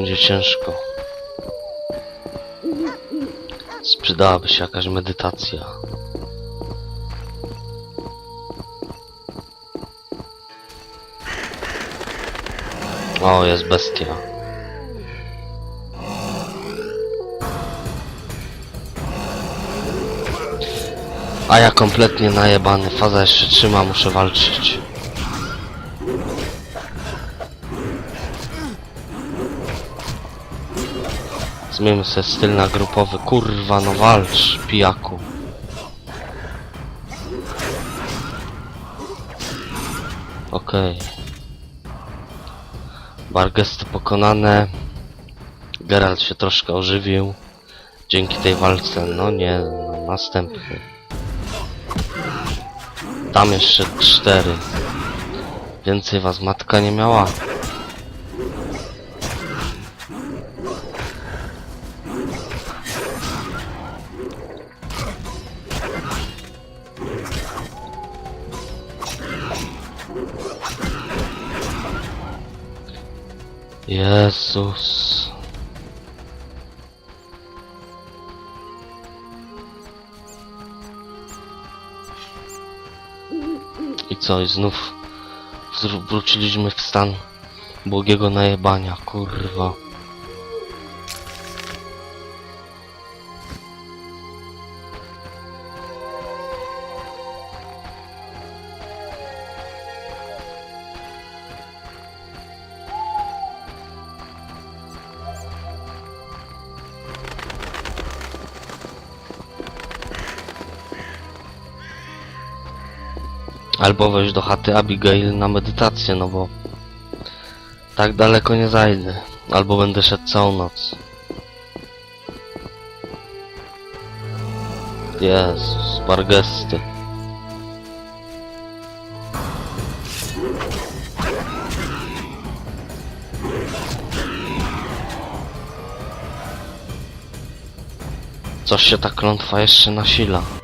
będzie ciężko. Sprzydałaby się jakaś medytacja. O, jest bestia. A ja kompletnie najebany, faza jeszcze trzyma, muszę walczyć. Zmieńmy sobie styl na grupowy, kurwa no walcz, pijaku. Okej. Bargesty pokonane. Geralt się troszkę ożywił. Dzięki tej walce, no nie, no, następny. Tam jeszcze cztery. Więcej was matka nie miała. Jezus. I co, i znów wróciliśmy w stan błogiego najebania, kurwa. Albo wejść do chaty Abigail na medytację, no bo tak daleko nie zajdę. Albo będę szedł całą noc. Jezus, Bargesty. Coś się ta klątwa jeszcze nasila.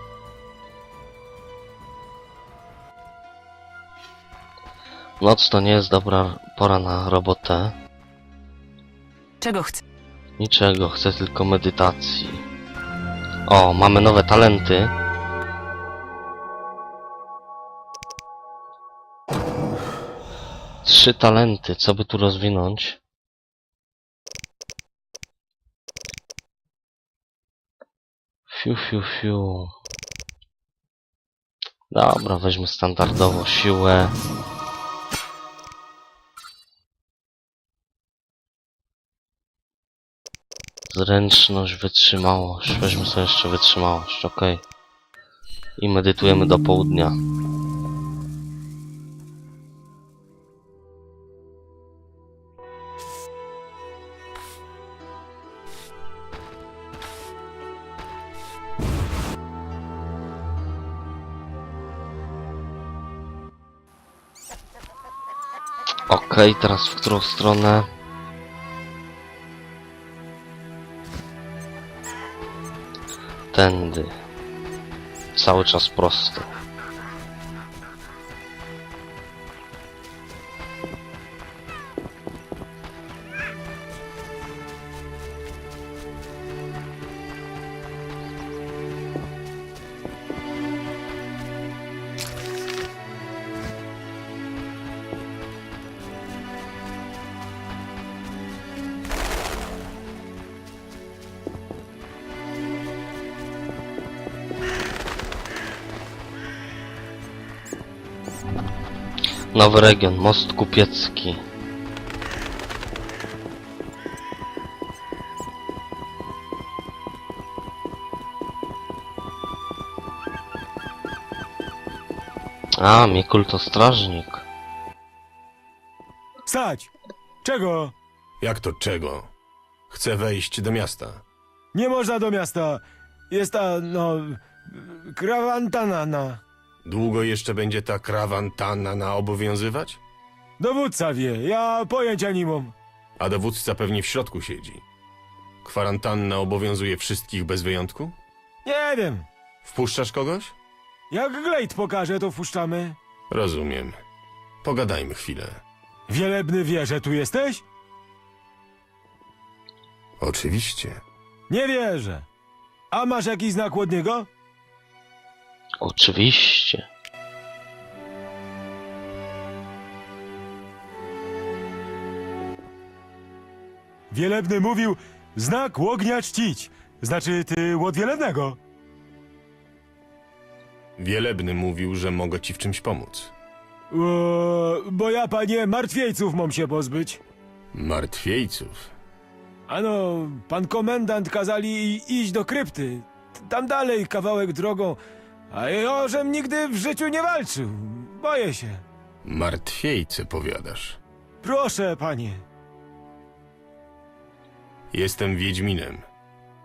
Noc to nie jest dobra pora na robotę. Czego chcesz? Niczego, chcę tylko medytacji. O, mamy nowe talenty. Trzy talenty, co by tu rozwinąć? Fiu, fiu, fiu. Dobra, weźmy standardowo siłę. Zręczność, wytrzymałość. Weźmy sobie jeszcze wytrzymałość, ok. I medytujemy do południa. Ok, teraz w którą stronę? Tędy. Cały czas prosto. Nowy region, most kupiecki. A, Mikul to strażnik. Stać! Czego? Jak to czego? Chcę wejść do miasta. Nie można do miasta. Jest ta, no... Krawantanana. Długo jeszcze będzie ta krawantanna obowiązywać? Dowódca wie, ja pojęcia nie mam. A dowódca pewnie w środku siedzi. Kwarantanna obowiązuje wszystkich bez wyjątku? Nie wiem. Wpuszczasz kogoś? Jak Glade pokaże, to wpuszczamy. Rozumiem. Pogadajmy chwilę. Wielebny wie, że tu jesteś? Oczywiście. Nie wierzę. A masz jakiś znak od niego? Oczywiście. Wielebny mówił, znak łognia czcić. Znaczy, ty łod wielebnego. Wielebny mówił, że mogę ci w czymś pomóc. O, bo ja, panie, martwiejców mam się pozbyć. Martwiejców. Ano, pan komendant kazali iść do krypty. Tam dalej kawałek drogą. A ja żem nigdy w życiu nie walczył. Boję się. Martwiejce, powiadasz. Proszę, panie. Jestem Wiedźminem.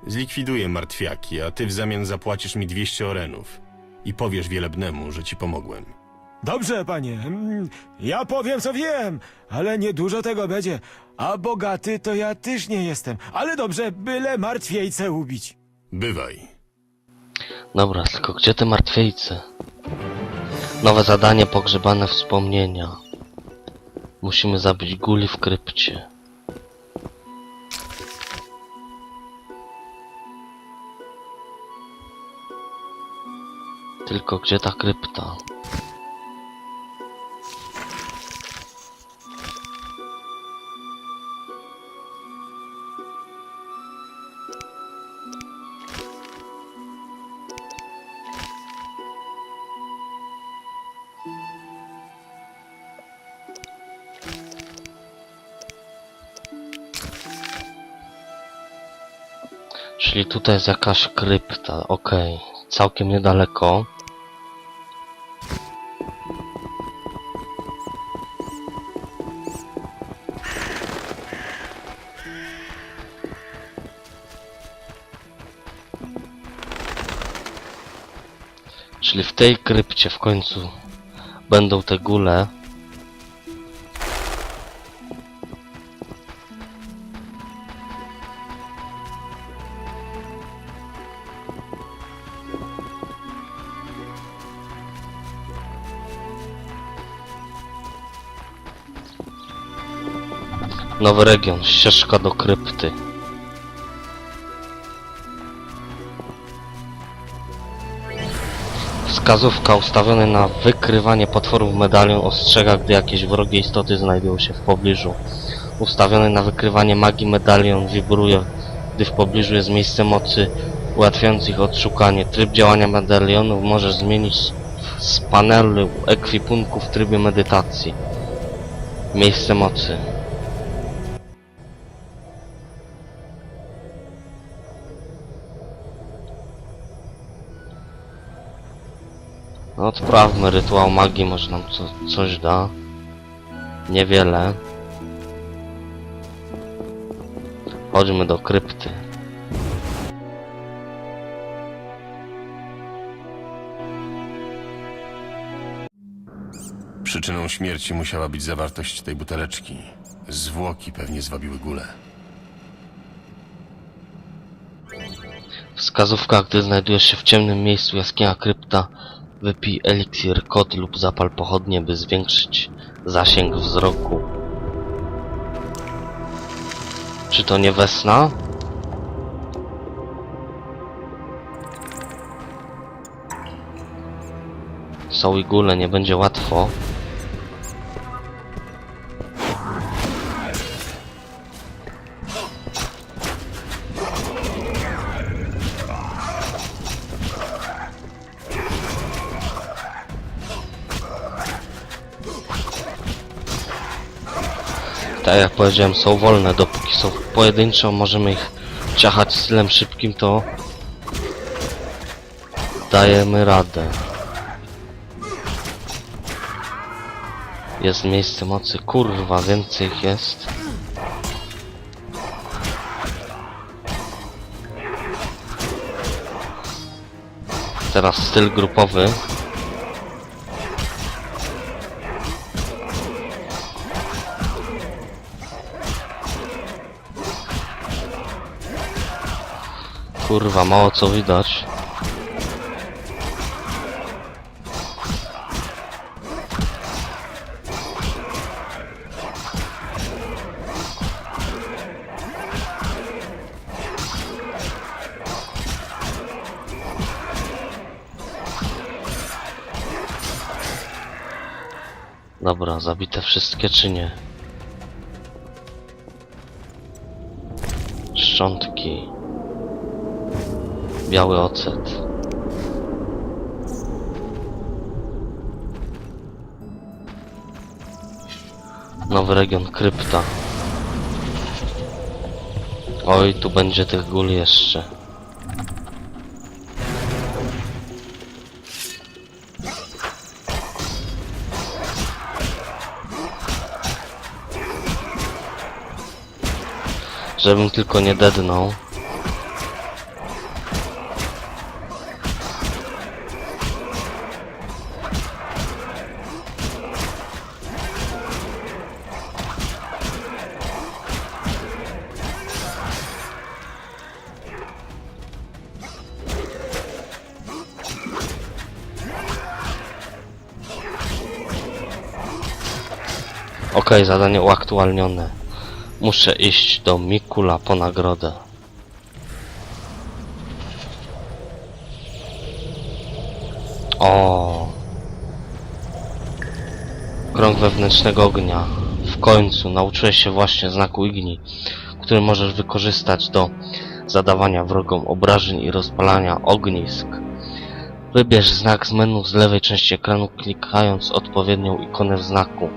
Zlikwiduję martwiaki, a ty w zamian zapłacisz mi 200 orenów. I powiesz Wielebnemu, że ci pomogłem. Dobrze, panie. Mm, Ja powiem, co wiem, ale niedużo tego będzie. A bogaty to ja też nie jestem. Ale dobrze, byle martwiejce ubić. Bywaj. Dobra, tylko gdzie te martwiejce? Nowe zadanie, pogrzebane wspomnienia. Musimy zabić guli w krypcie. Tylko gdzie ta krypta? Czyli tutaj jest jakaś krypta, okej. Całkiem niedaleko. Czyli w tej krypcie w końcu będą te gule. Nowy region, ścieżka do krypty. Wskazówka ustawiona na wykrywanie potworów medalion ostrzega, gdy jakieś wrogie istoty znajdują się w pobliżu. Ustawiony na wykrywanie magii medalion wibruje, gdy w pobliżu jest miejsce mocy ułatwiając ich odszukanie. Tryb działania medalionów możesz zmienić z panelu ekwipunku w trybie medytacji. Miejsce mocy. Odprawmy rytuał magii, może nam co, coś da. Niewiele. Chodźmy do krypty. Przyczyną śmierci musiała być zawartość tej buteleczki. Zwłoki pewnie zwabiły gulę. Wskazówka, gdy znajdujesz się w ciemnym miejscu jaskinia krypta, wypij eliksir kod lub zapal pochodnie, by zwiększyć zasięg wzroku. Czy to nie wesna? Są igule, nie będzie łatwo. Tak jak powiedziałem, są wolne. Dopóki są pojedyncze, możemy ich ciachać stylem szybkim, to dajemy radę. Jest miejsce mocy, kurwa, więcej ich jest. Teraz styl grupowy. Kurwa, mało co widać. Dobra, zabite wszystkie czy nie? Szczątki. Biały ocet. Nowy region krypta. Oj, tu będzie tych gól jeszcze. Żebym tylko nie dednął. Okej, zadanie uaktualnione. Muszę iść do Mikula po nagrodę. O. Krąg wewnętrznego ognia. W końcu nauczyłeś się właśnie znaku Igni, który możesz wykorzystać do zadawania wrogom obrażeń i rozpalania ognisk. Wybierz znak z menu z lewej części ekranu klikając odpowiednią ikonę w znaku.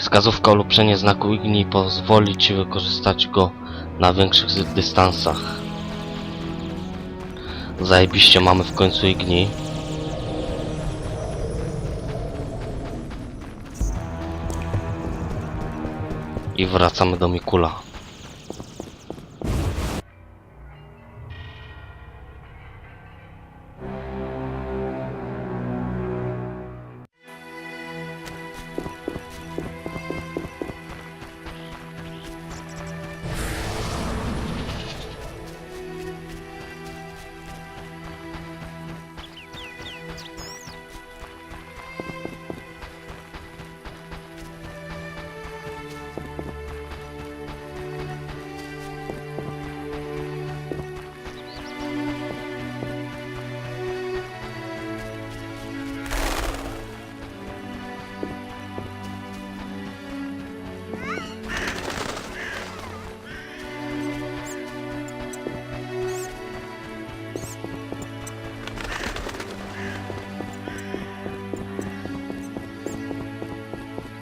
Wskazówka ulepszenie znaku Igni pozwoli Ci wykorzystać go na większych dystansach. Zajebiście mamy w końcu Igni. I wracamy do Mikula.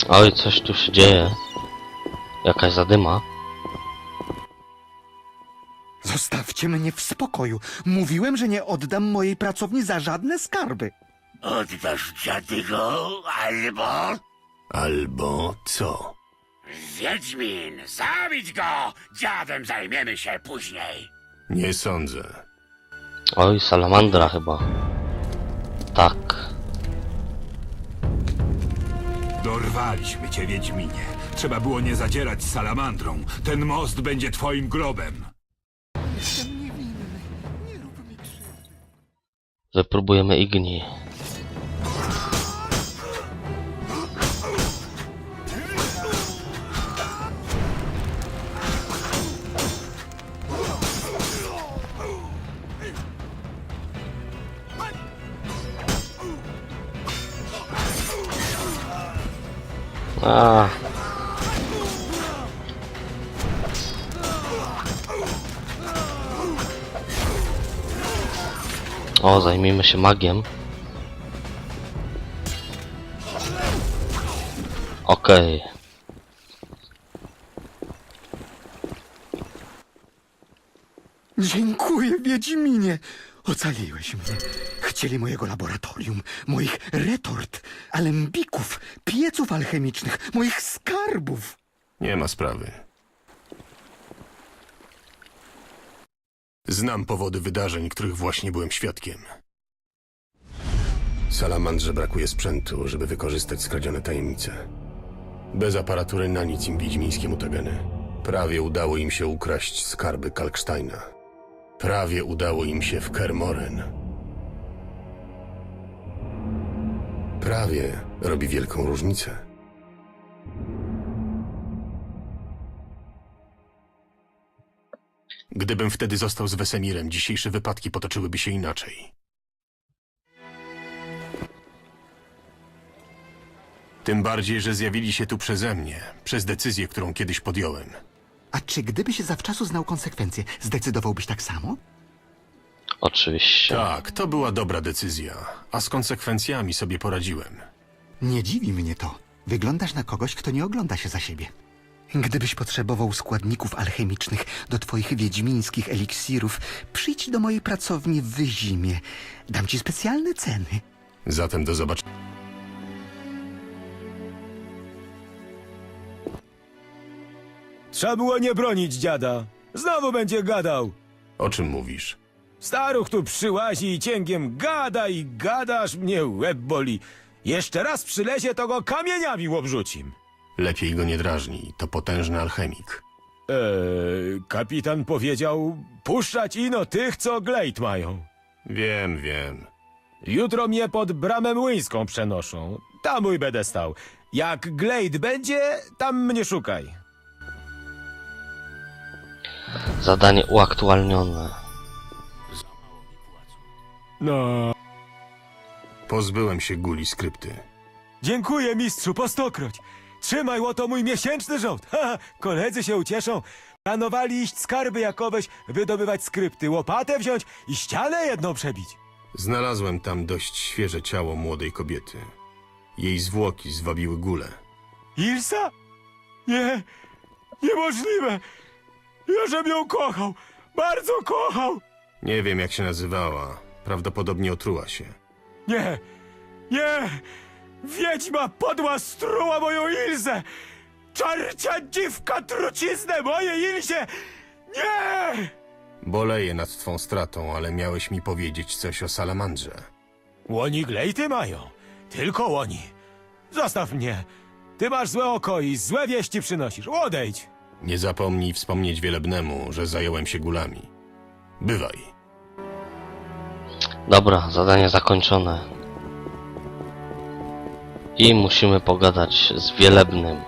Oj, coś tu się dzieje. Jakaś zadyma. Zostawcie mnie w spokoju. Mówiłem, że nie oddam mojej pracowni za żadne skarby. Oddasz dziadygo, albo... Albo co? Wiedźmin, zabić go! Dziadem zajmiemy się później. Nie sądzę. Oj, salamandra chyba. Tak. Dorwaliśmy cię, Wiedźminie. Trzeba było nie zadzierać z salamandrą. Ten most będzie twoim grobem. Wypróbujemy Igni. A. O, zajmijmy się magiem. Okej. Dziękuję, Wiedźminie. Ocaliłeś mnie. Chcieli mojego laboratorium, moich retort, alembików, pieców alchemicznych, moich skarbów. Nie ma sprawy. Znam powody wydarzeń, których właśnie byłem świadkiem. Salamandrze brakuje sprzętu, żeby wykorzystać skradzione tajemnice. Bez aparatury na nic im wiedźmińskie mutageny. Prawie udało im się ukraść skarby Kalksteina. Prawie udało im się w Kermoren. Prawie robi wielką różnicę. Gdybym wtedy został z Wesemirem, dzisiejsze wypadki potoczyłyby się inaczej. Tym bardziej, że zjawili się tu przeze mnie, przez decyzję, którą kiedyś podjąłem. A czy gdybyś zawczasu znał konsekwencje, zdecydowałbyś tak samo? Oczywiście. Tak, to była dobra decyzja, a z konsekwencjami sobie poradziłem. Nie dziwi mnie to. Wyglądasz na kogoś, kto nie ogląda się za siebie. Gdybyś potrzebował składników alchemicznych do twoich wiedźmińskich eliksirów, przyjdź do mojej pracowni w Wyzimie. Dam ci specjalne ceny. Zatem do zobaczenia. Trzeba było nie bronić dziada. Znowu będzie gadał. O czym mówisz? Staruch tu przyłazi i cięgiem gada i gada, aż mnie łeb boli. Jeszcze raz przylezie, to go kamieniami obrzucim. Lepiej go nie drażnij, to potężny alchemik. Eee, kapitan powiedział, puszczać ino tych, co glejt mają. Wiem, wiem. Jutro mnie pod bramę młyńską przenoszą. Tam mój będę stał. Jak glejt będzie, tam mnie szukaj. Zadanie uaktualnione. No. Pozbyłem się guli skrypty. Dziękuję, mistrzu, po stokroć. Trzymaj, oto mój miesięczny żołd. Ha, koledzy się ucieszą. Planowali iść skarby jakoweś, wydobywać skrypty, łopatę wziąć i ścianę jedną przebić. Znalazłem tam dość świeże ciało młodej kobiety. Jej zwłoki zwabiły gulę. Ilsa? Nie, niemożliwe. Ja żem ją kochał, bardzo kochał. Nie wiem, jak się nazywała. Prawdopodobnie otruła się. Nie, nie! Wiedźma podła struła moją Ilzę! Czarcia dziwka truciznę mojej Ilzie! Nie! Boleję nad twą stratą, ale miałeś mi powiedzieć coś o salamandrze. Łoni glejty mają. Tylko łoni. Zostaw mnie. Ty masz złe oko i złe wieści przynosisz. Odejdź. Nie zapomnij wspomnieć wielebnemu, że zająłem się gulami. Bywaj. Dobra, zadanie zakończone. I musimy pogadać z Wielebnym.